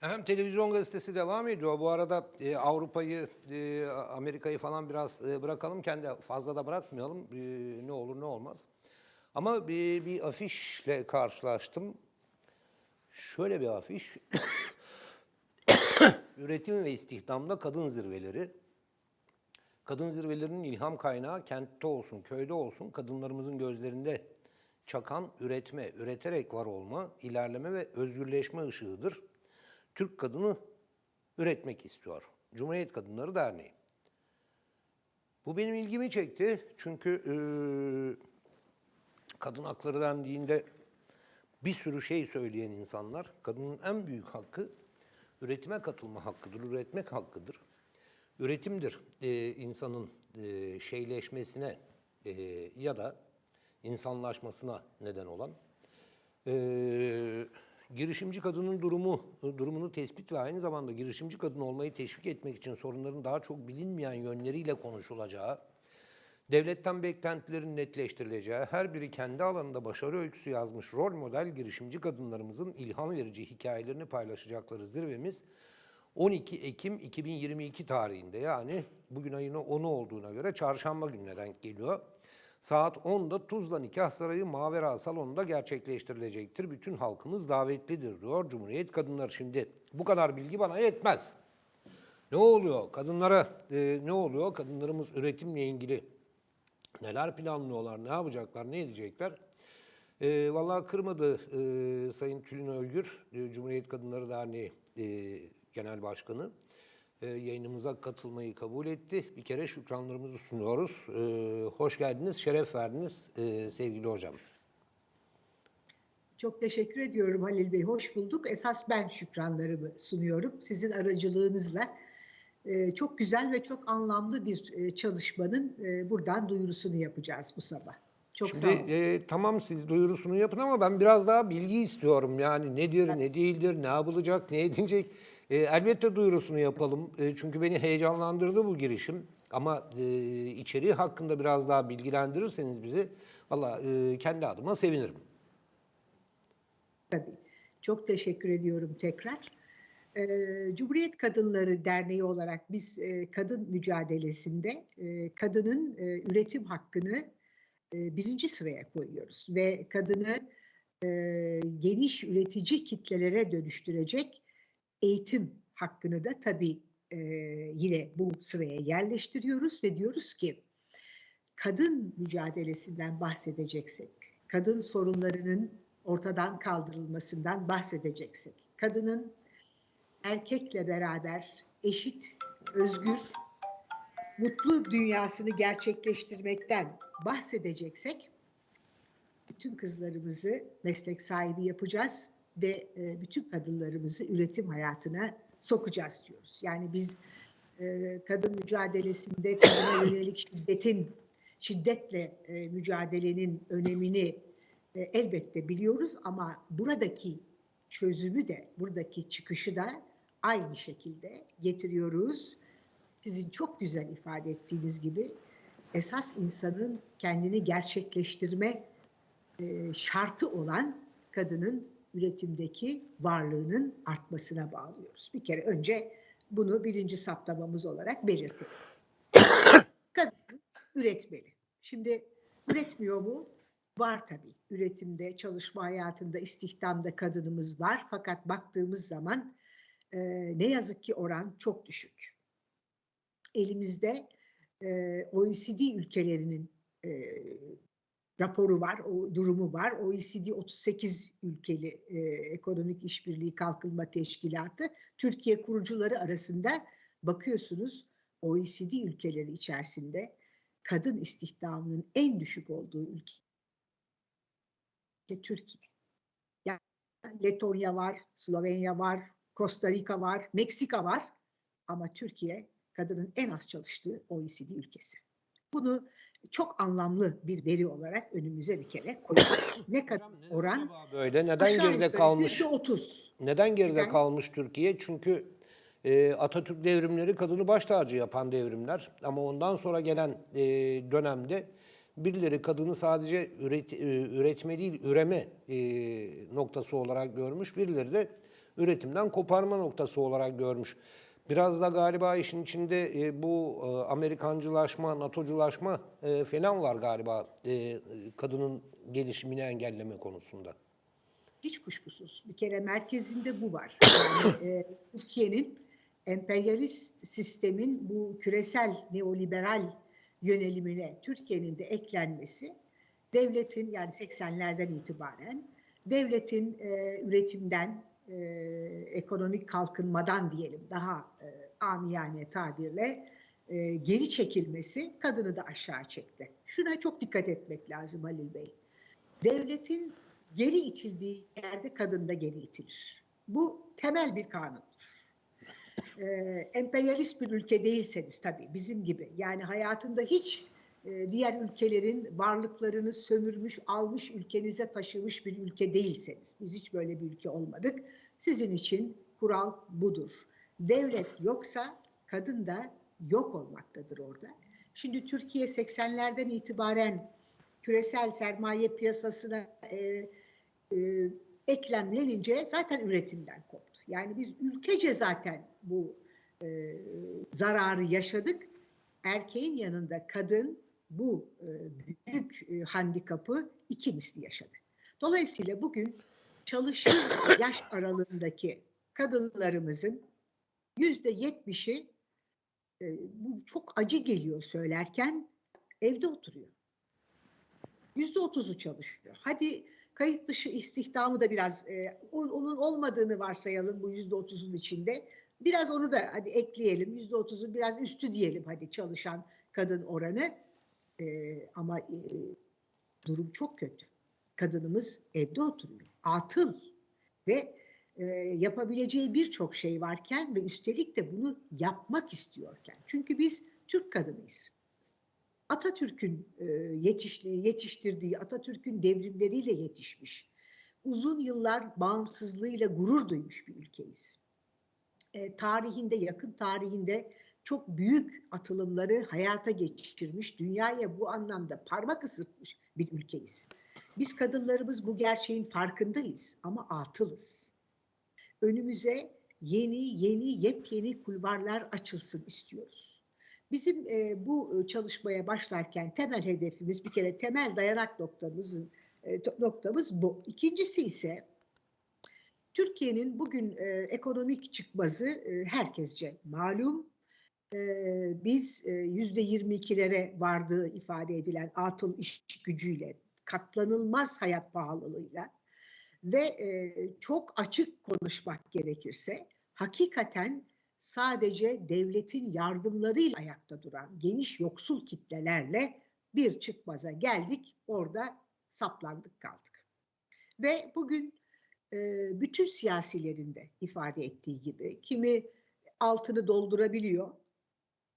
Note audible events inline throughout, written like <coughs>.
Hem televizyon gazetesi devam ediyor. Bu arada e, Avrupa'yı, e, Amerika'yı falan biraz e, bırakalım. Kendi fazla da bırakmayalım. E, ne olur ne olmaz. Ama bir, bir afişle karşılaştım. Şöyle bir afiş. <coughs> Üretim ve istihdamda kadın zirveleri. Kadın zirvelerinin ilham kaynağı kentte olsun, köyde olsun kadınlarımızın gözlerinde çakan üretme, üreterek var olma, ilerleme ve özgürleşme ışığıdır. Türk kadını üretmek istiyor. Cumhuriyet Kadınları Derneği. Bu benim ilgimi çekti. Çünkü eee, kadın hakları dendiğinde bir sürü şey söyleyen insanlar, kadının en büyük hakkı üretime katılma hakkıdır, üretmek hakkıdır. Üretimdir eee, insanın eee, şeyleşmesine eee, ya da insanlaşmasına neden olan. Eee, girişimci kadının durumu durumunu tespit ve aynı zamanda girişimci kadın olmayı teşvik etmek için sorunların daha çok bilinmeyen yönleriyle konuşulacağı, devletten beklentilerin netleştirileceği, her biri kendi alanında başarı öyküsü yazmış rol model girişimci kadınlarımızın ilham verici hikayelerini paylaşacakları zirvemiz 12 Ekim 2022 tarihinde yani bugün ayın 10'u olduğuna göre çarşamba gününe denk geliyor. Saat 10'da Tuzla Nikah Sarayı Mavera Salonu'nda gerçekleştirilecektir. Bütün halkımız davetlidir diyor Cumhuriyet Kadınları. Şimdi bu kadar bilgi bana yetmez. Ne oluyor? Kadınlara e, ne oluyor? Kadınlarımız üretimle ilgili neler planlıyorlar, ne yapacaklar, ne edecekler? E, vallahi kırmadı e, Sayın Tülin Ölgür, e, Cumhuriyet Kadınları Derneği e, Genel Başkanı. E, yayınımıza katılmayı kabul etti. Bir kere şükranlarımızı sunuyoruz. E, hoş geldiniz, şeref verdiniz e, sevgili hocam. Çok teşekkür ediyorum Halil Bey. Hoş bulduk. Esas ben şükranlarımı sunuyorum. Sizin aracılığınızla e, çok güzel ve çok anlamlı bir e, çalışmanın e, buradan duyurusunu yapacağız bu sabah. Çok Şimdi sağ olun. e, tamam siz duyurusunu yapın ama ben biraz daha bilgi istiyorum. Yani nedir, ne değildir, ne yapılacak, ne edilecek. E, elbette duyurusunu yapalım. E, çünkü beni heyecanlandırdı bu girişim. Ama e, içeriği hakkında biraz daha bilgilendirirseniz bizi valla e, kendi adıma sevinirim. Tabii. Çok teşekkür ediyorum tekrar. Ee, Cumhuriyet Kadınları Derneği olarak biz e, kadın mücadelesinde e, kadının e, üretim hakkını e, birinci sıraya koyuyoruz ve kadını e, geniş üretici kitlelere dönüştürecek eğitim hakkını da tabii e, yine bu sıraya yerleştiriyoruz ve diyoruz ki kadın mücadelesinden bahsedeceksek, kadın sorunlarının ortadan kaldırılmasından bahsedeceksek, kadının erkekle beraber eşit, özgür, mutlu dünyasını gerçekleştirmekten bahsedeceksek, bütün kızlarımızı meslek sahibi yapacağız ve e, bütün kadınlarımızı üretim hayatına sokacağız diyoruz. Yani biz e, kadın mücadelesinde kadına yönelik şiddetin, şiddetle e, mücadelenin önemini elbette biliyoruz ama buradaki çözümü de, buradaki çıkışı da aynı şekilde getiriyoruz. Sizin çok güzel ifade ettiğiniz gibi esas insanın kendini gerçekleştirme şartı olan kadının üretimdeki varlığının artmasına bağlıyoruz. Bir kere önce bunu birinci saptamamız olarak belirtelim. <coughs> Kadınımız üretmeli. Şimdi üretmiyor mu? Var tabii. Üretimde, çalışma hayatında, istihdamda kadınımız var. Fakat baktığımız zaman e, ne yazık ki oran çok düşük. Elimizde e, OECD ülkelerinin e, raporu var, o durumu var. OECD 38 ülkeli e, ekonomik işbirliği kalkınma teşkilatı Türkiye kurucuları arasında bakıyorsunuz OECD ülkeleri içerisinde kadın istihdamının en düşük olduğu ülke Türkiye. Yani Letonya var, Slovenya var, Costa Rica var, Meksika var ama Türkiye kadının en az çalıştığı OECD ülkesi. Bunu çok anlamlı bir veri olarak önümüze bir kere koyuyoruz. <coughs> Ne kadar oran? böyle neden geride kalmış? %30. Neden geride Neden? kalmış Türkiye? Çünkü e, Atatürk devrimleri kadını baş tacı yapan devrimler. Ama ondan sonra gelen e, dönemde birileri kadını sadece üret, e, üretme değil, üreme e, noktası olarak görmüş. Birileri de üretimden koparma noktası olarak görmüş. Biraz da galiba işin içinde e, bu e, Amerikancılaşma, NATO'culaşma e, falan var galiba e, kadının gelişimini engelleme konusunda. Hiç kuşkusuz. Bir kere merkezinde bu var. <coughs> Yani, e, Türkiye'nin emperyalist sistemin bu küresel neoliberal yönelimine Türkiye'nin de eklenmesi devletin yani 80'lerden itibaren devletin e, üretimden e, ekonomik kalkınmadan diyelim daha e, amiyane tabirle e, geri çekilmesi kadını da aşağı çekti. Şuna çok dikkat etmek lazım Halil Bey. Devletin geri itildiği yerde kadın da geri itilir. Bu temel bir kanundur. Ee, emperyalist bir ülke değilseniz tabii bizim gibi yani hayatında hiç diğer ülkelerin varlıklarını sömürmüş, almış ülkenize taşımış bir ülke değilseniz, biz hiç böyle bir ülke olmadık. Sizin için kural budur. Devlet yoksa kadın da yok olmaktadır orada. Şimdi Türkiye 80'lerden itibaren küresel sermaye piyasasına e, e, eklemlenince zaten üretimden koptu. Yani biz ülkece zaten bu e, zararı yaşadık. Erkeğin yanında kadın bu e, büyük e, handikapı iki misli yaşadı. Dolayısıyla bugün çalışır <coughs> yaş aralığındaki kadınlarımızın yüzde yetmişi e, bu çok acı geliyor söylerken evde oturuyor. Yüzde otuzu çalışıyor. Hadi kayıt dışı istihdamı da biraz e, onun olmadığını varsayalım bu yüzde otuzun içinde. Biraz onu da hadi ekleyelim. Yüzde otuzun biraz üstü diyelim hadi çalışan kadın oranı. E, ama e, durum çok kötü. Kadınımız evde oturuyor. Atıl ve e, yapabileceği birçok şey varken ve üstelik de bunu yapmak istiyorken. Çünkü biz Türk kadınıyız. Atatürk'ün e, yetiştiği, yetiştirdiği, Atatürk'ün devrimleriyle yetişmiş, uzun yıllar bağımsızlığıyla gurur duymuş bir ülkeyiz. E, tarihinde, yakın tarihinde çok büyük atılımları hayata geçirmiş, dünyaya bu anlamda parmak ısırtmış bir ülkeyiz. Biz kadınlarımız bu gerçeğin farkındayız ama atılız. Önümüze yeni, yeni, yepyeni kulvarlar açılsın istiyoruz. Bizim e, bu çalışmaya başlarken temel hedefimiz bir kere temel dayanak noktamızın e, noktamız bu. İkincisi ise Türkiye'nin bugün e, ekonomik çıkmazı e, herkesce malum. Biz yüzde 22'lere vardığı ifade edilen atıl iş gücüyle, katlanılmaz hayat pahalılığıyla ve çok açık konuşmak gerekirse hakikaten sadece devletin yardımlarıyla ayakta duran geniş yoksul kitlelerle bir çıkmaza geldik. Orada saplandık kaldık. Ve bugün bütün siyasilerin de ifade ettiği gibi kimi altını doldurabiliyor,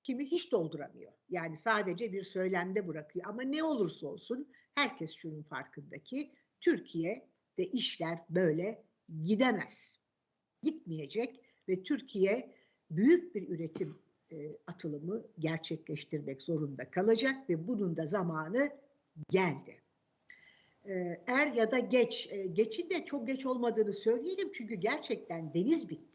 kimi hiç dolduramıyor. Yani sadece bir söylemde bırakıyor. Ama ne olursa olsun herkes şunun farkındaki Türkiye'de işler böyle gidemez. Gitmeyecek ve Türkiye büyük bir üretim e, atılımı gerçekleştirmek zorunda kalacak ve bunun da zamanı geldi. E, er ya da geç, e, geçin de çok geç olmadığını söyleyelim çünkü gerçekten deniz bitti.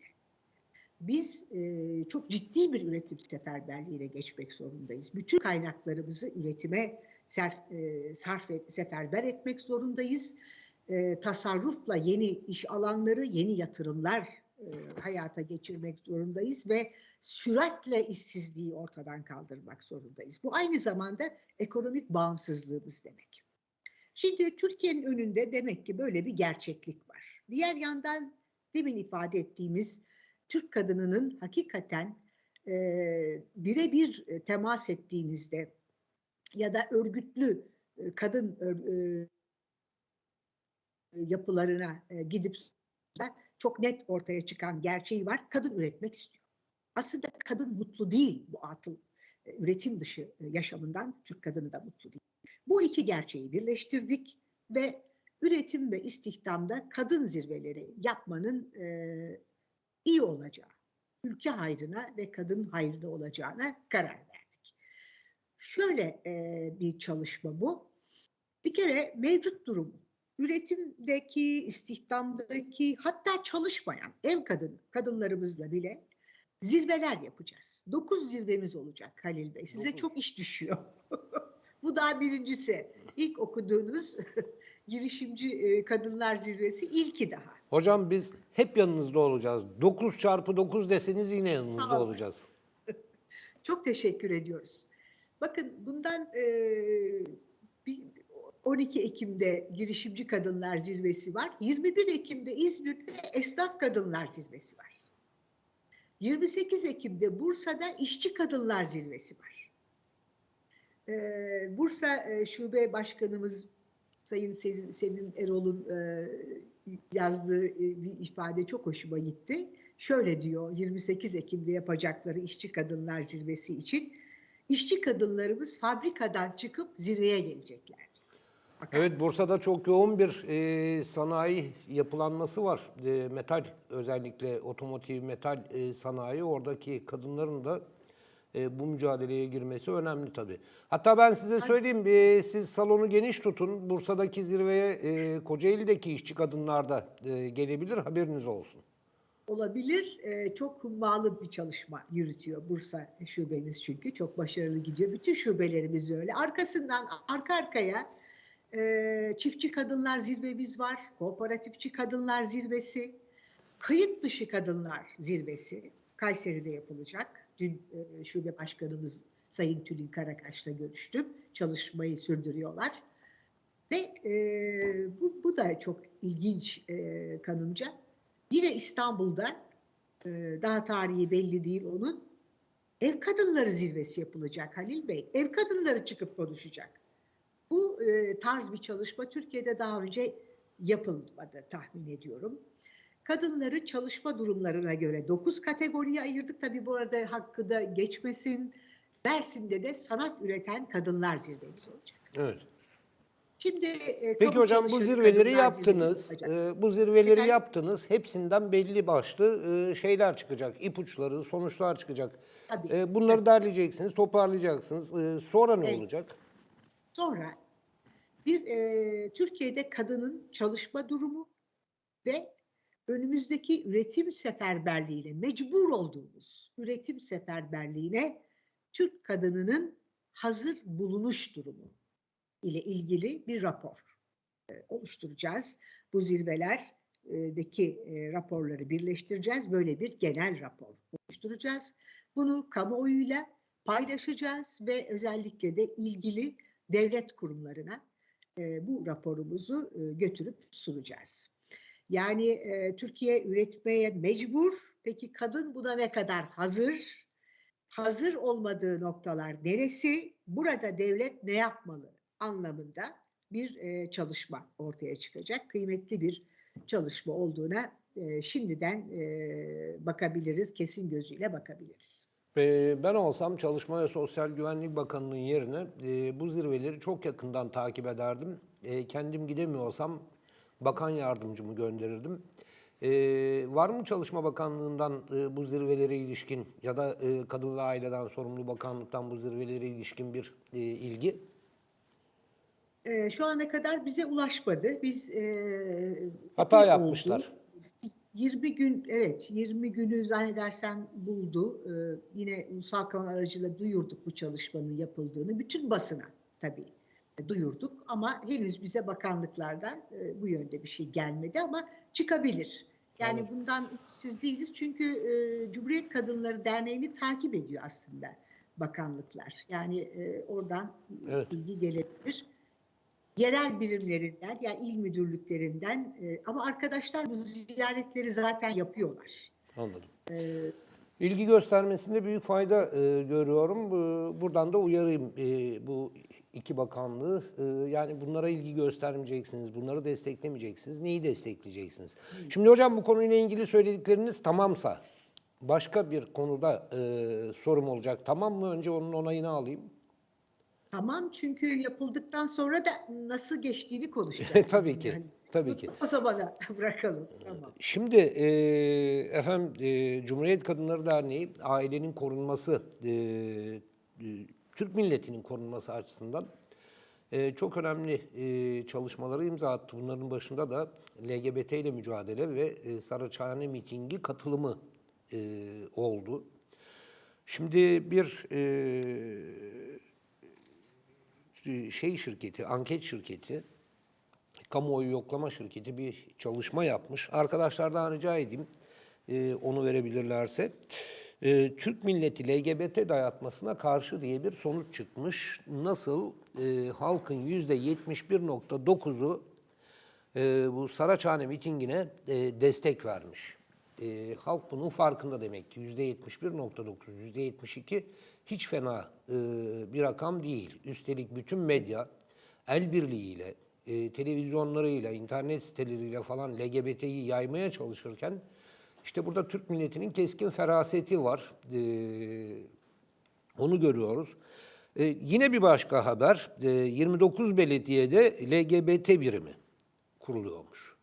Biz e, çok ciddi bir üretim seferberliğine geçmek zorundayız. Bütün kaynaklarımızı üretime serf, e, sarf et, seferber etmek zorundayız. E, tasarrufla yeni iş alanları, yeni yatırımlar e, hayata geçirmek zorundayız ve süratle işsizliği ortadan kaldırmak zorundayız. Bu aynı zamanda ekonomik bağımsızlığımız demek. Şimdi Türkiye'nin önünde demek ki böyle bir gerçeklik var. Diğer yandan demin ifade ettiğimiz Türk kadınının hakikaten e, birebir temas ettiğinizde ya da örgütlü e, kadın e, yapılarına e, gidip çok net ortaya çıkan gerçeği var. Kadın üretmek istiyor. Aslında kadın mutlu değil bu atıl e, üretim dışı e, yaşamından Türk kadını da mutlu değil. Bu iki gerçeği birleştirdik ve üretim ve istihdamda kadın zirveleri yapmanın e, iyi olacağı, ülke hayrına ve kadın hayrına olacağına karar verdik. Şöyle e, bir çalışma bu. Bir kere mevcut durum üretimdeki, istihdamdaki hatta çalışmayan ev kadını, kadınlarımızla bile zirveler yapacağız. Dokuz zirvemiz olacak Halil Bey. Size Dokuz. çok iş düşüyor. <laughs> Bu daha birincisi. İlk okuduğunuz <laughs> girişimci e, kadınlar zirvesi ilki daha. Hocam biz hep yanınızda olacağız. 9 çarpı 9 deseniz yine yanınızda olacağız. <laughs> Çok teşekkür ediyoruz. Bakın bundan e, bir 12 Ekim'de Girişimci Kadınlar Zirvesi var. 21 Ekim'de İzmir'de Esnaf Kadınlar Zirvesi var. 28 Ekim'de Bursa'da İşçi Kadınlar Zirvesi var. E, Bursa e, Şube Başkanımız Sayın Sevim, Sevim Erol'un e, yazdığı e, bir ifade çok hoşuma gitti. Şöyle diyor 28 Ekim'de yapacakları işçi kadınlar zirvesi için işçi kadınlarımız fabrikadan çıkıp zirveye gelecekler. Bakar Evet? Bursa'da çok yoğun bir e, sanayi yapılanması var. E, metal özellikle otomotiv metal e, sanayi oradaki kadınların da e, bu mücadeleye girmesi önemli tabii. Hatta ben size söyleyeyim e, siz salonu geniş tutun. Bursa'daki zirveye e, Kocaeli'deki işçi kadınlar da e, gelebilir haberiniz olsun. olabilir. Çok hummalı bir çalışma yürütüyor Bursa şubemiz çünkü çok başarılı gidiyor. Bütün şubelerimiz öyle. Arkasından arka arkaya e, çiftçi kadınlar zirvemiz var. Kooperatifçi kadınlar zirvesi. Kayıt dışı kadınlar zirvesi Kayseri'de yapılacak. Dün e, şube başkanımız Sayın Tülin Karakaş'la görüştüm. Çalışmayı sürdürüyorlar. Ve e, bu, bu da çok ilginç e, kanımca. Yine İstanbul'da e, daha tarihi belli değil onun. Ev kadınları zirvesi yapılacak Halil Bey. Ev kadınları çıkıp konuşacak. Bu e, tarz bir çalışma Türkiye'de daha önce yapılmadı tahmin ediyorum. Kadınları çalışma durumlarına göre 9 kategoriye ayırdık. Tabii bu arada hakkı da geçmesin. Mersin'de de sanat üreten kadınlar zirvemiz olacak. Evet. Şimdi e, Peki hocam bu zirveleri yaptınız. Ee, bu zirveleri Efendim? yaptınız. Hepsinden belli başlı e, şeyler çıkacak. ipuçları, sonuçlar çıkacak. Tabii. Bunları derleyeceksiniz, toparlayacaksınız. Sonra ne Evet. olacak? Sonra bir e, Türkiye'de kadının çalışma durumu ve önümüzdeki üretim seferberliğine mecbur olduğumuz üretim seferberliğine Türk kadınının hazır bulunuş durumu ile ilgili bir rapor e, oluşturacağız. Bu zirvelerdeki e, raporları birleştireceğiz. Böyle bir genel rapor oluşturacağız. Bunu kamuoyuyla paylaşacağız ve özellikle de ilgili devlet kurumlarına e, bu raporumuzu e, götürüp sunacağız. Yani e, Türkiye üretmeye mecbur. Peki kadın buna ne kadar hazır? Hazır olmadığı noktalar neresi? Burada devlet ne yapmalı anlamında bir e, çalışma ortaya çıkacak. Kıymetli bir çalışma olduğuna e, şimdiden e, bakabiliriz, kesin gözüyle bakabiliriz. Ben olsam Çalışma ve Sosyal Güvenlik Bakanı'nın yerine e, bu zirveleri çok yakından takip ederdim. E, kendim gidemiyorsam bakan yardımcımı gönderirdim. E, var mı Çalışma Bakanlığı'ndan e, bu zirvelere ilişkin ya da e, Kadın ve Aileden sorumlu bakanlıktan bu zirvelere ilişkin bir e, ilgi? E, şu ana kadar bize ulaşmadı. Biz e, Hata yapmışlar. oldu. 20 gün evet 20 günü zannedersem buldu. Ee, yine ulusal kanal aracılığıyla duyurduk bu çalışmanın yapıldığını. Bütün basına tabii duyurduk ama henüz bize bakanlıklardan e, bu yönde bir şey gelmedi ama çıkabilir. Yani Anladım. bundan siz değiliz çünkü e, Cumhuriyet Kadınları Derneği'ni takip ediyor aslında bakanlıklar. Yani e, oradan Evet. bilgi gelebilir yerel birimlerinden yani il müdürlüklerinden e, ama arkadaşlar bu ziyaretleri zaten yapıyorlar. Anladım. E, İlgi göstermesinde büyük fayda e, görüyorum. Bu- Buradan da uyarayım e, bu iki bakanlığı. E, yani bunlara ilgi göstermeyeceksiniz, bunları desteklemeyeceksiniz. Neyi destekleyeceksiniz? Şimdi hocam bu konuyla ilgili söyledikleriniz tamamsa başka bir konuda e, sorum olacak. Tamam mı? Önce onun onayını alayım. tamam çünkü yapıldıktan sonra da nasıl geçtiğini konuşacağız. <laughs> Tabii ki, Hani tabii ki. O zamana <laughs> bırakalım. Tamam. Şimdi e, efendim e, Cumhuriyet Kadınları Derneği ailenin korunması, e, e, Türk milletinin korunması açısından e, çok önemli e, çalışmaları imza attı. Bunların başında da LGBT ile mücadele ve e, Saraçhane mitingi katılımı e, oldu. Şimdi bir e, şey şirketi, anket şirketi, kamuoyu yoklama şirketi bir çalışma yapmış. Arkadaşlardan rica edeyim e, onu verebilirlerse. E, Türk milleti LGBT dayatmasına karşı diye bir sonuç çıkmış. Nasıl? E, halkın %71.9'u e, bu Saraçhane mitingine e, destek vermiş. E, halk bunun farkında demek ki. %71.9, %72 hiç fena e, bir rakam değil. Üstelik bütün medya el birliğiyle, e, televizyonlarıyla, internet siteleriyle falan LGBT'yi yaymaya çalışırken işte burada Türk milletinin keskin feraseti var. E, onu görüyoruz. E, yine bir başka haber, e, 29 belediyede LGBT birimi kuruluyormuş.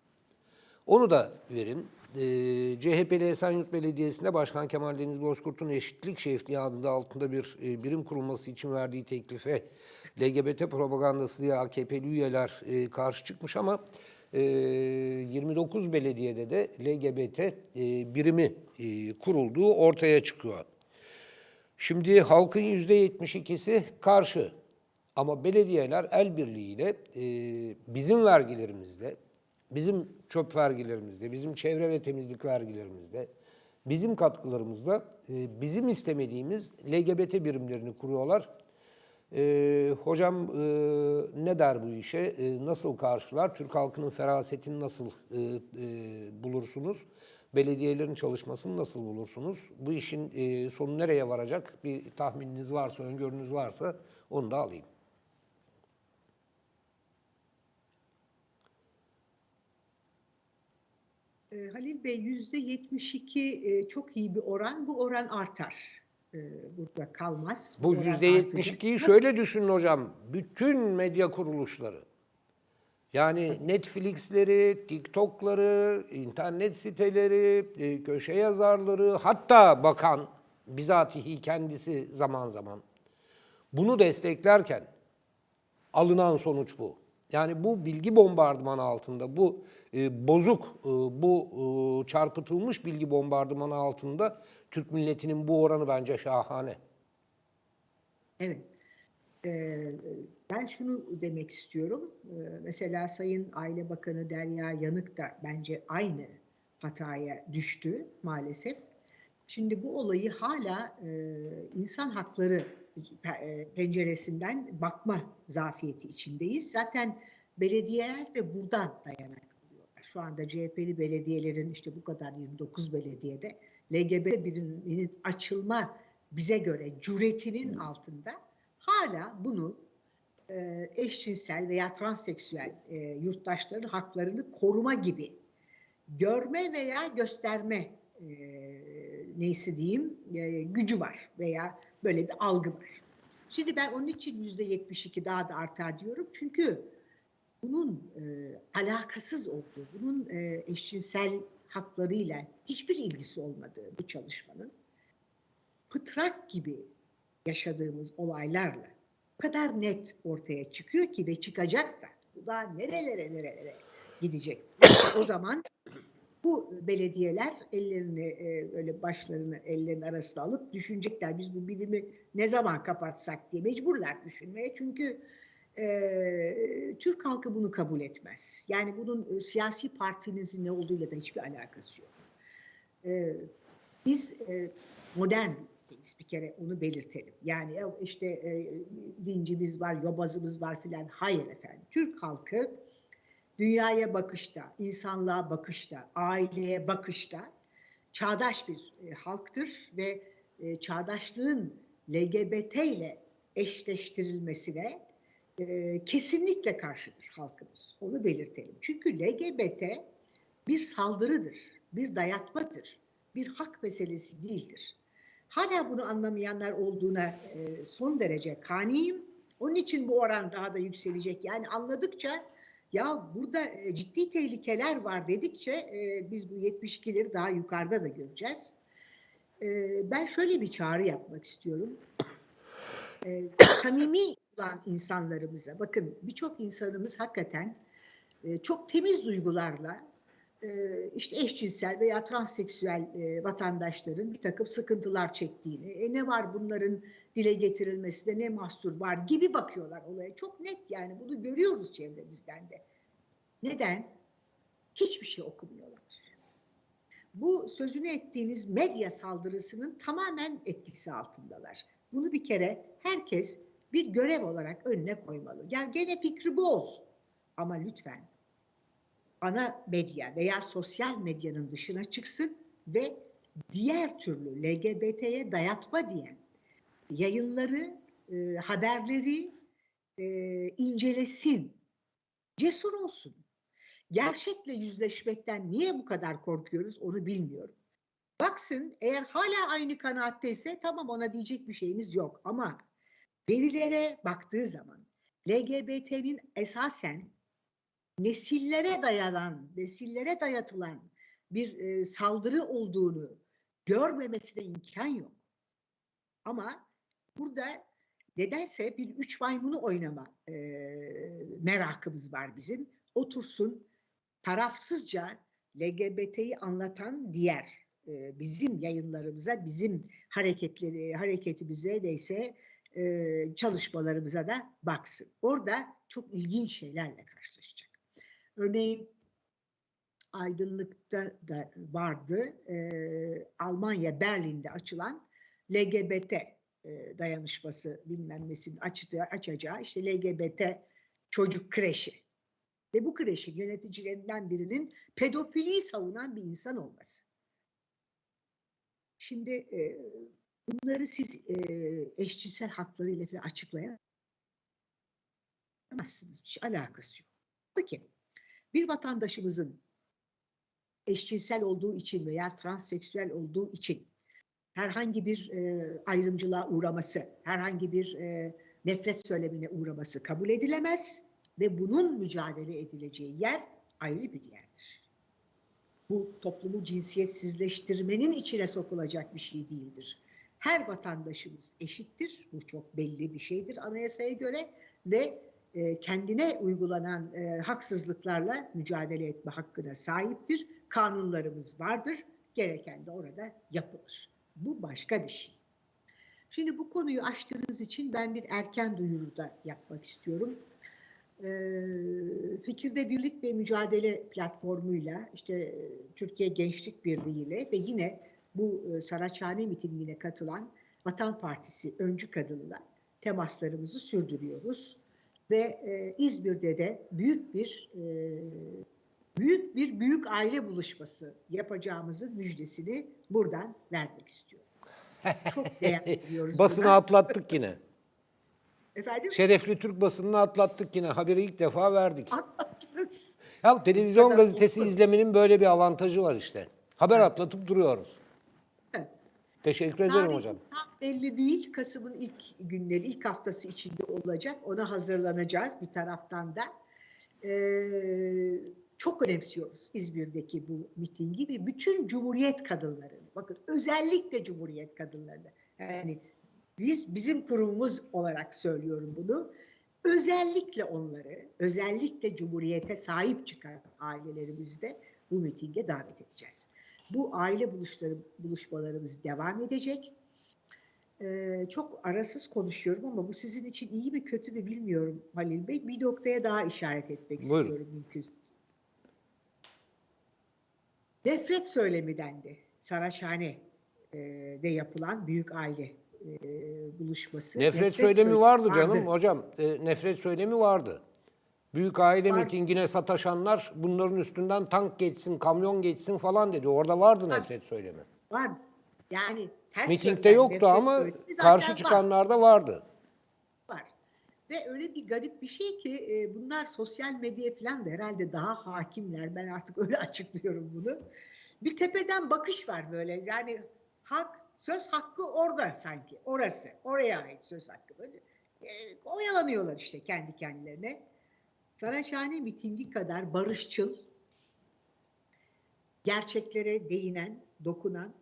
Onu da verin. Ee, CHP'li Esenyurt Belediyesi'nde Başkan Kemal Deniz Bozkurt'un eşitlik şefliği adında altında bir e, birim kurulması için verdiği teklife LGBT propagandası diye AKP'li üyeler e, karşı çıkmış ama e, 29 belediyede de LGBT e, birimi e, kurulduğu ortaya çıkıyor. Şimdi halkın yüzde 72'si karşı. Ama belediyeler el birliğiyle e, bizim vergilerimizde, bizim çöp vergilerimizde, bizim çevre ve temizlik vergilerimizde, bizim katkılarımızda bizim istemediğimiz LGBT birimlerini kuruyorlar. E, hocam e, ne der bu işe? E, nasıl karşılar? Türk halkının ferasetini nasıl e, e, bulursunuz? Belediyelerin çalışmasını nasıl bulursunuz? Bu işin e, sonu nereye varacak? Bir tahmininiz varsa, öngörünüz varsa onu da alayım. E, Halil Bey yüzde 72 e, çok iyi bir oran. Bu oran artar. E, burada kalmaz. Bu yüzde artacak. %72'yi şöyle düşünün hocam. Bütün medya kuruluşları. Yani Netflix'leri, TikTok'ları, internet siteleri, e, köşe yazarları, hatta bakan bizatihi kendisi zaman zaman bunu desteklerken alınan sonuç bu. Yani bu bilgi bombardımanı altında, bu e, bozuk, e, bu e, çarpıtılmış bilgi bombardımanı altında Türk milletinin bu oranı bence şahane. Evet. Ee, ben şunu demek istiyorum. Ee, mesela Sayın Aile Bakanı Derya Yanık da bence aynı hataya düştü maalesef. Şimdi bu olayı hala e, insan hakları pe- penceresinden bakma zafiyeti içindeyiz. Zaten belediyeler de buradan dayanak. Şu anda CHP'li belediyelerin işte bu kadar 29 belediyede LGBT biriminin açılma bize göre cüretinin altında hala bunu e, eşcinsel veya transseksüel e, yurttaşların haklarını koruma gibi görme veya gösterme e, neyse diyeyim e, gücü var veya böyle bir algı var. Şimdi ben onun için yüzde 72 daha da artar diyorum çünkü bunun e, alakasız olduğu, bunun e, eşcinsel haklarıyla hiçbir ilgisi olmadığı bu çalışmanın pıtrak gibi yaşadığımız olaylarla o kadar net ortaya çıkıyor ki ve çıkacak da. Bu daha nerelere nerelere gidecek. o zaman bu belediyeler ellerini e, öyle başlarını ellerinin arasına alıp düşünecekler. Biz bu bilimi ne zaman kapatsak diye mecburlar düşünmeye. Çünkü e, Türk halkı bunu kabul etmez. Yani bunun e, siyasi partinizin ne olduğuyla da hiçbir alakası yok. E, biz e, modern bir kere onu belirtelim. Yani ya işte e, dincimiz var, yobazımız var filan. Hayır efendim. Türk halkı dünyaya bakışta, insanlığa bakışta, aileye bakışta çağdaş bir e, halktır ve e, çağdaşlığın LGBT ile eşleştirilmesine e, kesinlikle karşıdır halkımız. Onu belirtelim. Çünkü LGBT bir saldırıdır, bir dayatmadır, bir hak meselesi değildir. Hala bunu anlamayanlar olduğuna e, son derece kaniyim. Onun için bu oran daha da yükselecek. Yani anladıkça ya burada e, ciddi tehlikeler var dedikçe e, biz bu 72'leri daha yukarıda da göreceğiz. E, ben şöyle bir çağrı yapmak istiyorum. E, samimi olan insanlarımıza, bakın birçok insanımız hakikaten e, çok temiz duygularla e, işte eşcinsel veya transseksüel e, vatandaşların bir takım sıkıntılar çektiğini, e, ne var bunların dile getirilmesinde ne mahsur var gibi bakıyorlar olaya. Çok net yani bunu görüyoruz çevremizden de. Neden? Hiçbir şey okumuyorlar. Bu sözünü ettiğiniz medya saldırısının tamamen etkisi altındalar. Bunu bir kere herkes bir görev olarak önüne koymalı. Yani gene fikri bu olsun. Ama lütfen ana medya veya sosyal medyanın dışına çıksın ve diğer türlü LGBT'ye dayatma diyen yayınları, e, haberleri e, incelesin. Cesur olsun. Gerçekle yüzleşmekten niye bu kadar korkuyoruz onu bilmiyorum. Baksın eğer hala aynı kanaatteyse tamam ona diyecek bir şeyimiz yok. Ama verilere baktığı zaman LGBT'nin esasen nesillere dayanan, nesillere dayatılan bir e, saldırı olduğunu görmemesine imkan yok. Ama burada nedense bir üç maymunu oynama e, merakımız var bizim. Otursun tarafsızca LGBT'yi anlatan diğer e, bizim yayınlarımıza, bizim hareketleri, hareketimize neyse e, çalışmalarımıza da baksın. Orada çok ilginç şeylerle karşılaşacak. Örneğin Aydınlık'ta da vardı. E, Almanya Berlin'de açılan LGBT e, dayanışması bilmem nesinin açtığı, açacağı işte LGBT çocuk kreşi. Ve bu kreşin yöneticilerinden birinin pedofiliyi savunan bir insan olması. Şimdi e, bunları siz e, eşcinsel haklarıyla falan açıklayamazsınız. Hiç alakası yok. Peki bir vatandaşımızın eşcinsel olduğu için veya transseksüel olduğu için herhangi bir e, ayrımcılığa uğraması, herhangi bir e, nefret söylemine uğraması kabul edilemez ve bunun mücadele edileceği yer ayrı bir yerdir. Bu toplumu cinsiyetsizleştirmenin içine sokulacak bir şey değildir. Her vatandaşımız eşittir. Bu çok belli bir şeydir anayasaya göre ve e, kendine uygulanan e, haksızlıklarla mücadele etme hakkına sahiptir. Kanunlarımız vardır. Gereken de orada yapılır. Bu başka bir şey. Şimdi bu konuyu açtığınız için ben bir erken duyuru da yapmak istiyorum. Ee, Fikirde Birlik ve Mücadele platformuyla, işte e, Türkiye Gençlik Birliği ile ve yine bu e, Saraçhane mitingine katılan Vatan Partisi öncü kadınla temaslarımızı sürdürüyoruz. Ve e, İzmir'de de büyük bir e, büyük bir büyük aile buluşması yapacağımızın müjdesini buradan vermek istiyorum. Çok <laughs> değerli biliyoruz. Basını buradan. atlattık yine. Efendim? Şerefli Türk basınını atlattık yine. Haberi ilk defa verdik. Atlattınız. Ya televizyon gazetesi olsun. izlemenin böyle bir avantajı var işte. Haber atlatıp duruyoruz. Teşekkür ederim hocam. Tam belli değil. Kasım'ın ilk günleri, ilk haftası içinde olacak. Ona hazırlanacağız bir taraftan da. Ee, çok önemsiyoruz İzmir'deki bu mitingi ve bütün Cumhuriyet kadınlarını. Bakın özellikle Cumhuriyet kadınlarını. Yani biz bizim kurumumuz olarak söylüyorum bunu. Özellikle onları, özellikle Cumhuriyete sahip çıkan ailelerimizde bu mitinge davet edeceğiz. Bu aile buluşları, buluşmalarımız devam edecek. Ee, çok arasız konuşuyorum ama bu sizin için iyi mi kötü mü bilmiyorum Halil Bey. Bir noktaya daha işaret etmek Buyurun. istiyorum mümkünse. Nefret söylemi dendi. Saraçhane'de yapılan büyük aile e, buluşması. Nefret, söylemi söyle- vardı canım hocam. E, nefret söylemi vardı. Büyük aile Var. mitingine sataşanlar bunların üstünden tank geçsin, kamyon geçsin falan dedi. Orada vardı nefret söylemi. Var. Yani ters Mitingde söylem, yoktu nefret ama söylemi zaten karşı var. çıkanlarda vardı. var. Ve öyle bir garip bir şey ki e, bunlar sosyal medya falan da herhalde daha hakimler. Ben artık öyle <laughs> açıklıyorum bunu. Bir tepeden bakış var böyle. Yani hak, söz hakkı orada sanki. Orası. Oraya ait söz hakkı. Böyle. E, oyalanıyorlar işte kendi kendilerine. Saraçhane mitingi kadar barışçıl, gerçeklere değinen, dokunan,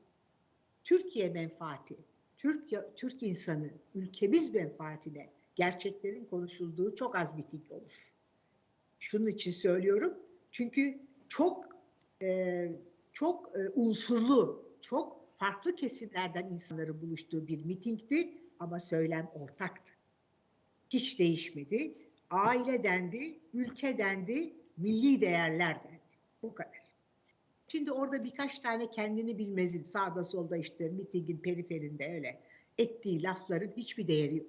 Türkiye menfaati, Türk, Türk insanı, ülkemiz menfaatine gerçeklerin konuşulduğu çok az miting olur. Şunun için söylüyorum. Çünkü çok e, çok e, unsurlu, çok farklı kesimlerden insanların buluştuğu bir mitingdi ama söylem ortaktı. Hiç değişmedi. Aile dendi, ülke dendi, milli değerler dendi. Bu kadar. Şimdi orada birkaç tane kendini bilmezin sağda solda işte mitingin periferinde öyle ettiği lafların hiçbir değeri yok.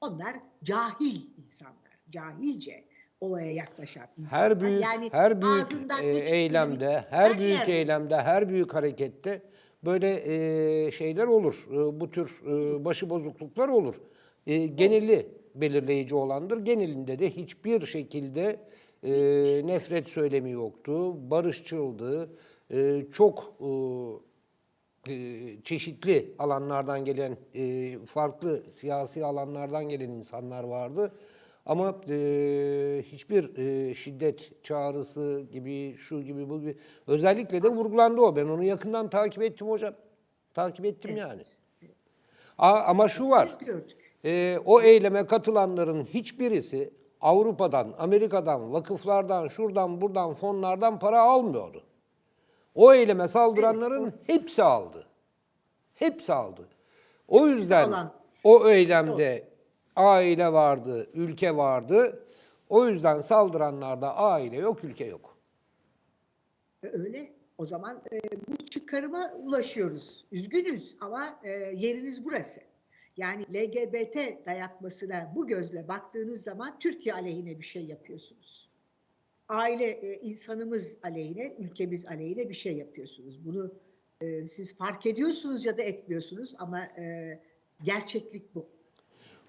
Onlar cahil insanlar, cahilce olaya yaklaşan insanlar. Her büyük Yani her büyük e, eylemde, her büyük yerde- eylemde, her büyük harekette böyle e, şeyler olur. E, bu tür e, başı bozukluklar olur. E, geneli belirleyici olandır. Genelinde de hiçbir şekilde e, nefret söylemi yoktu. Barışçıldı. E, çok e, e, çeşitli alanlardan gelen, e, farklı siyasi alanlardan gelen insanlar vardı. Ama e, hiçbir e, şiddet çağrısı gibi, şu gibi, bu gibi. Özellikle de vurgulandı o. Ben onu yakından takip ettim hocam. Takip ettim yani. A- ama şu var. E, o eyleme katılanların hiçbirisi Avrupa'dan, Amerika'dan, vakıflardan, şuradan, buradan, fonlardan para almıyordu. O eyleme saldıranların hepsi aldı. Hepsi aldı. O yüzden o eylemde aile vardı, ülke vardı. O yüzden saldıranlarda aile yok, ülke yok. E, Öyle. O zaman e, bu çıkarıma ulaşıyoruz. Üzgünüz ama e, yeriniz burası. Yani LGBT dayatmasına bu gözle baktığınız zaman Türkiye aleyhine bir şey yapıyorsunuz. Aile e, insanımız aleyhine, ülkemiz aleyhine bir şey yapıyorsunuz. Bunu e, siz fark ediyorsunuz ya da etmiyorsunuz ama e, gerçeklik bu.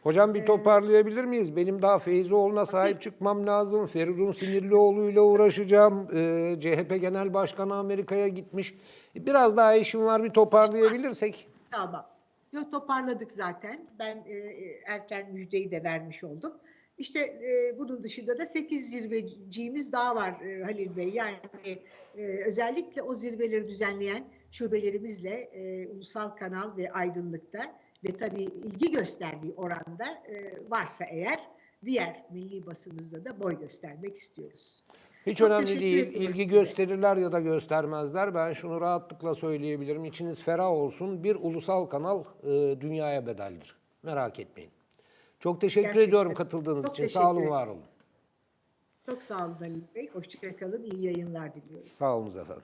Hocam bir toparlayabilir miyiz? Benim daha Feyzoğlu'na sahip çıkmam lazım. Feridun Sinirlioğlu'yla uğraşacağım. Ee, CHP Genel Başkanı Amerika'ya gitmiş. Biraz daha işim var bir toparlayabilirsek. Tamam. Yo, toparladık zaten. Ben e, e, erken müjdeyi de vermiş oldum. İşte e, bunun dışında da 8 zirveciğimiz daha var e, Halil Bey. Yani e, özellikle o zirveleri düzenleyen şubelerimizle e, ulusal kanal ve aydınlıkta ve tabii ilgi gösterdiği oranda e, varsa eğer diğer milli basınımızda da boy göstermek istiyoruz. Hiç Çok önemli değil. İlgi size. gösterirler ya da göstermezler. Ben şunu rahatlıkla söyleyebilirim. İçiniz ferah olsun. Bir ulusal kanal e, dünyaya bedeldir. Merak etmeyin. Çok teşekkür Gerçekten. ediyorum katıldığınız Çok için. Sağ olun, var olun. Çok sağ olun Halil Bey. Hoşçakalın. İyi yayınlar diliyoruz. Sağ olun efendim.